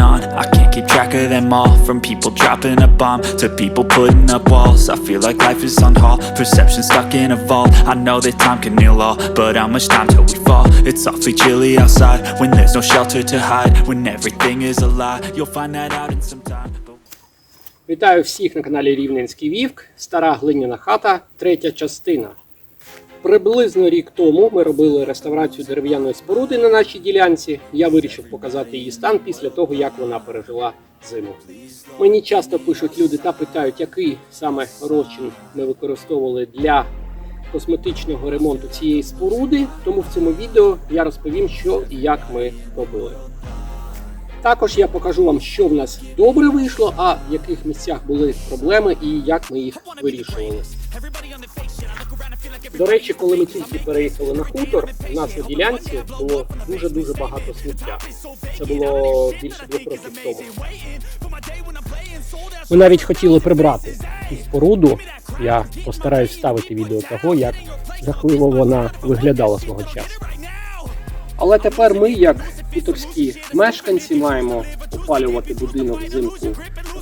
on track of them all From people dropping a bomb To people putting up walls I feel like life is on hold Perception stuck in a vault I know that time can heal all But how much time till we fall? It's awfully chilly outside When there's no shelter to hide When everything is a lie You'll find that out in some time. Вітаю всіх на каналі Рівненський Вівк, стара глиняна хата, третя частина. Приблизно рік тому ми робили реставрацію дерев'яної споруди на нашій ділянці. Я вирішив показати її стан після того, як вона пережила зиму. Мені часто пишуть люди та питають, який саме розчин ми використовували для косметичного ремонту цієї споруди. Тому в цьому відео я розповім, що і як ми робили. Також я покажу вам, що в нас добре вийшло, а в яких місцях були проблеми і як ми їх вирішували. До речі, коли ми тільки переїхали на хутор, у нас на ділянці було дуже-дуже багато сміття. Це було більше двох років тому. Ми навіть хотіли прибрати цю споруду. Я постараюсь вставити відео того, як жахливо вона виглядала свого часу. Але тепер ми, як хуторські мешканці, маємо опалювати будинок взимку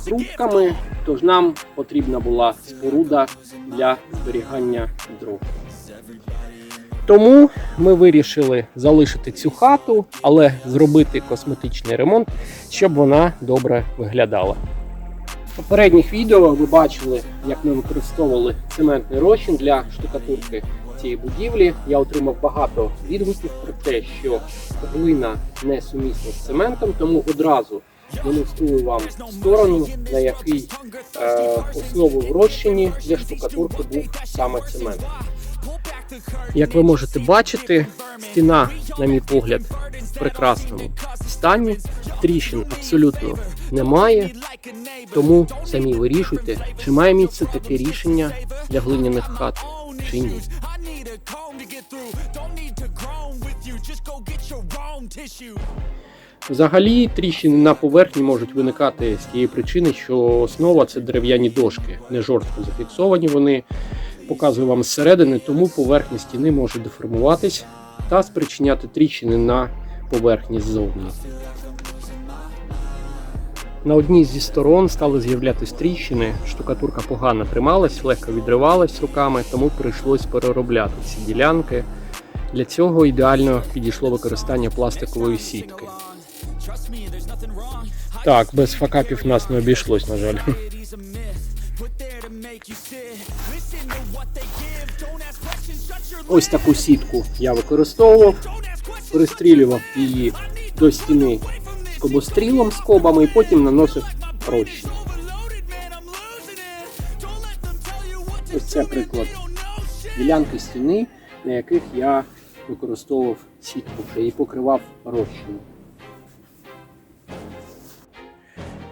грудками, тож нам потрібна була споруда для зберігання дров. Тому ми вирішили залишити цю хату, але зробити косметичний ремонт, щоб вона добре виглядала. В попередніх відео ви бачили, як ми використовували цементний розчин для штукатурки цієї будівлі. Я отримав багато відгуків про те, що глина не сумісна з цементом, тому одразу демонструю вам сторону, на якій е, основою в розчині для штукатурки був саме цемент. Як ви можете бачити, стіна, на мій погляд, в прекрасному стані. Тріщин абсолютно немає. Тому самі вирішуйте, чи має місце таке рішення для глиняних хат, чи ні. Взагалі, тріщини на поверхні можуть виникати з тієї причини, що основа це дерев'яні дошки, не жорстко зафіксовані вони. Показую вам зсередини, тому поверхня стіни може деформуватись та спричиняти тріщини на поверхні ззовні. На одній зі сторон стали з'являтися тріщини, штукатурка погано трималась, легко відривалась руками, тому прийшлось переробляти ці ділянки. Для цього ідеально підійшло використання пластикової сітки. Так, без факапів нас не обійшлось, на жаль. Ось таку сітку я використовував, пристрілював її до стіни скобострілом з кобами і потім наносив розчин. Ось це приклад ділянки стіни, на яких я використовував сітку і покривав розчином.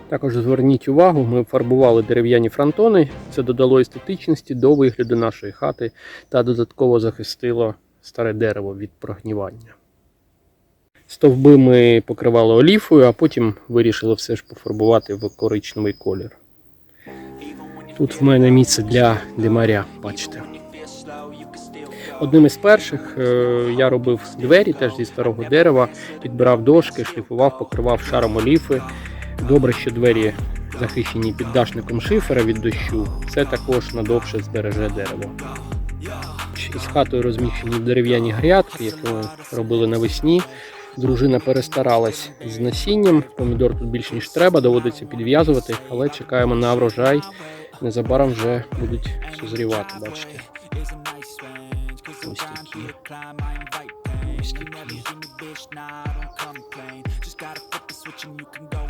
Також зверніть увагу, ми фарбували дерев'яні фронтони. Це додало естетичності до вигляду нашої хати та додатково захистило старе дерево від прогнівання. Стовби ми покривали оліфою, а потім вирішили все ж пофарбувати в коричневий колір. Тут в мене місце для димаря, бачите. Одним із перших е, я робив двері теж зі старого дерева, підбирав дошки, шліфував, покривав шаром оліфи. Добре, що двері захищені піддашником шифера від дощу. Це також надовше збереже дерево. Із хатою розміщені дерев'яні грядки, які ми робили навесні. Дружина перестаралась з насінням. Помідор тут більше ніж треба, доводиться підв'язувати, але чекаємо на врожай. Незабаром вже будуть созрівати, бачите. Ось такі. ось такі.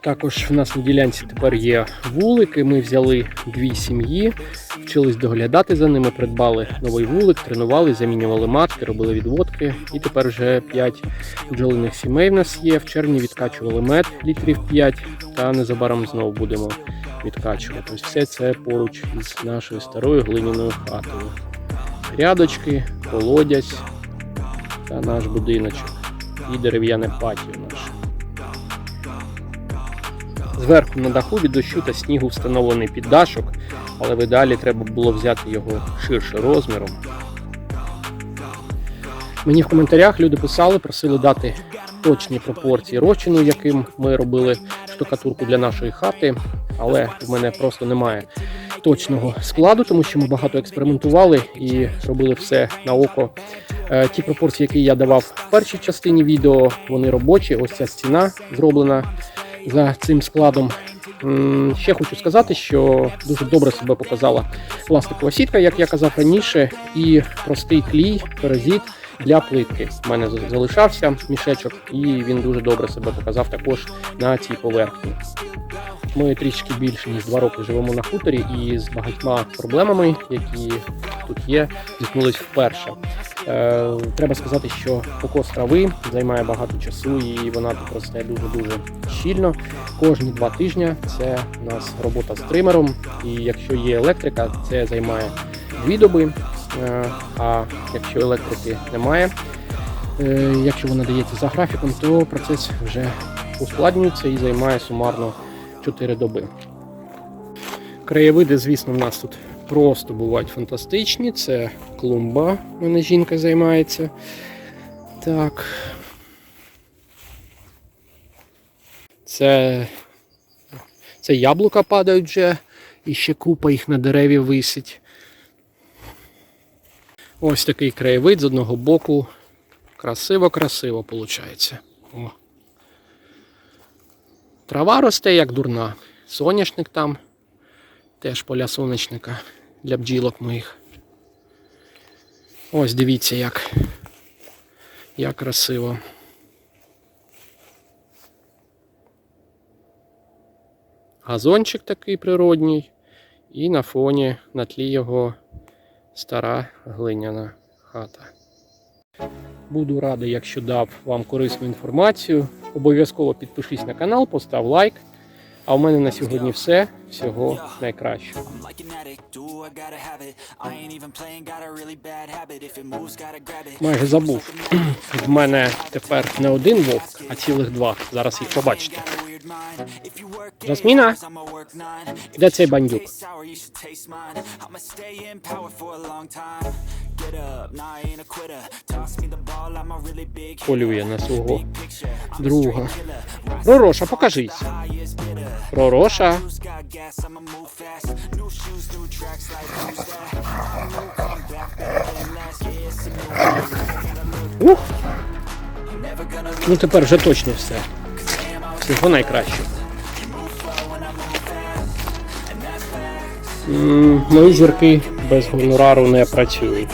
Також в нас на ділянці тепер є вулики. Ми взяли дві сім'ї, вчились доглядати за ними, придбали новий вулик, тренували, замінювали матки, робили відводки. І тепер вже 5 бджолиних сімей в нас є. В червні відкачували мед літрів 5, та незабаром знову будемо відкачувати. Ось все це поруч із нашою старою глиняною хатою. Рядочки, колодязь та наш будиночок. І дерев'яне патіо наше. Зверху на даху від дощу та снігу встановлений піддашок, але в ідеалі треба було взяти його ширше розміром. Мені в коментарях люди писали, просили дати точні пропорції розчину, яким ми робили штукатурку для нашої хати, але в мене просто немає точного складу, тому що ми багато експериментували і робили все на око. Е, Ті пропорції, які я давав в першій частині відео, вони робочі. Ось ця стіна зроблена за цим складом. Ще хочу сказати, що дуже добре себе показала пластикова сітка, як я казав раніше, і простий клій, перезит для плитки. У мене залишався мішечок, і він дуже добре себе показав також на цій поверхні. Ми трішки більше ніж два роки живемо на хуторі і з багатьма проблемами, які тут є, зіткнулись вперше. Е, треба сказати, що покос трави займає багато часу і вона тут росте дуже-дуже щільно. Кожні два тижні це у нас робота з тримером. І якщо є електрика, це займає дві доби. Е, а якщо електрики немає, е, якщо вона дається за графіком, то процес вже ускладнюється і займає сумарно 4 доби. Краєвиди, звісно, в нас тут просто бувають фантастичні. Це клумба, в мене жінка займається. Так. Це, це яблука падають вже, і ще купа їх на дереві висить. Ось такий краєвид з одного боку. Красиво-красиво виходить. О. Трава росте як дурна. Соняшник там. Теж поля сонячника для бджілок моїх. Ось дивіться, як, як красиво. Газончик такий природній, і на фоні на тлі його стара глиняна хата. Буду радий, якщо дав вам корисну інформацію. Обов'язково підпишись на канал, постав лайк. А у мене на сьогодні все. Всього найкращого. Майже забув. В мене тепер не один вовк, а цілих два. Зараз їх побачите. Жасміна, де цей бандюк? Полює на свого друга. Ророша, покажись. day. Ух! Ну тепер вже точно все. Всього найкращого. М, Мої зірки без гонорару не працюють.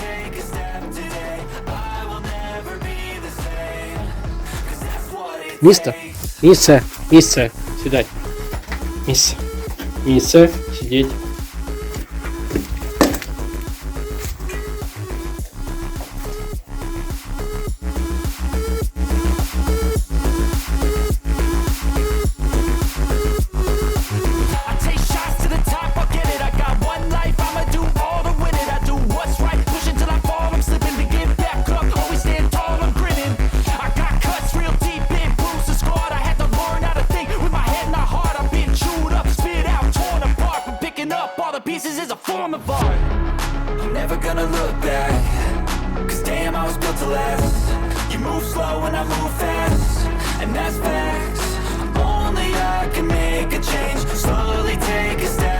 Місто? Місце, місце. Сідать. Місце. Місце. Сидіть. form of art. I'm never gonna look back. Cause damn, I was built to last. You move slow and I move fast. And that's facts. Only I can make a change. Slowly take a step.